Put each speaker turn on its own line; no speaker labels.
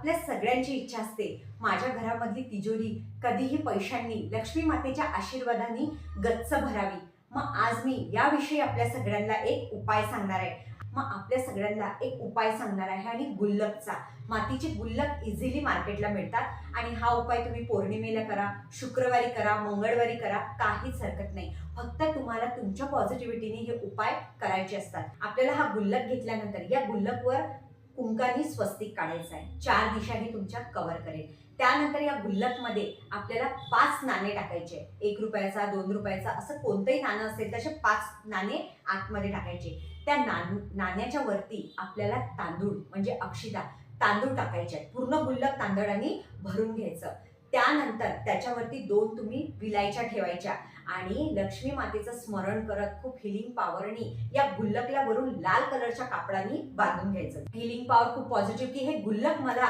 आपल्या सगळ्यांची इच्छा असते. माझ्या घरामधली तिजोरी कधीही पैशांनी लक्ष्मी मातेच्या आशीर्वादाने गच्च भरावी. मग आज मी याविषयी आपल्या सगळ्यांना एक उपाय सांगणार आहे. मग आपल्या सगळ्यांना एक उपाय सांगणार आहे आणि गुल्लकचा. मातीचे गुल्लक इझिली मार्केटला मिळतात आणि हा उपाय तुम्ही पौर्णिमेला करा शुक्रवारी करा मंगळवारी करा काहीच हरकत नाही. फक्त तुम्हाला तुमच्या पॉझिटिव्हिटीने हे उपाय करायचे असतात. आपल्याला हा गुल्लक घेतल्यानंतर या गुल्लकवर कुंकानी स्वस्तिक काढायचं आहे. चार दिशाही तुमच्या कव्हर करेल. त्यानंतर या गुल्लकमध्ये आपल्याला पाच नाणे टाकायचे एक रुपयाचा दोन रुपयाचा असं कोणतंही नाणं असेल तसे पाच नाणे आतमध्ये टाकायचे. त्या नाण नाण्याच्या वरती आपल्याला तांदूळ म्हणजे अक्षिदा तांदूळ टाकायचे आहेत. पूर्ण गुल्लक तांदळाने भरून घ्यायचं. त्यानंतर त्याच्यावरती दोन तुम्ही विलायच्या ठेवायच्या. आणि लक्ष्मी मातेचं स्मरण करत खूप हिलिंग पॉवरनी या गुल्लकला वरून लाल कलरच्या कापडाने बांधून घ्यायचं. हिलिंग पॉवर खूप पॉझिटिव्ह की हे गुल्लक मला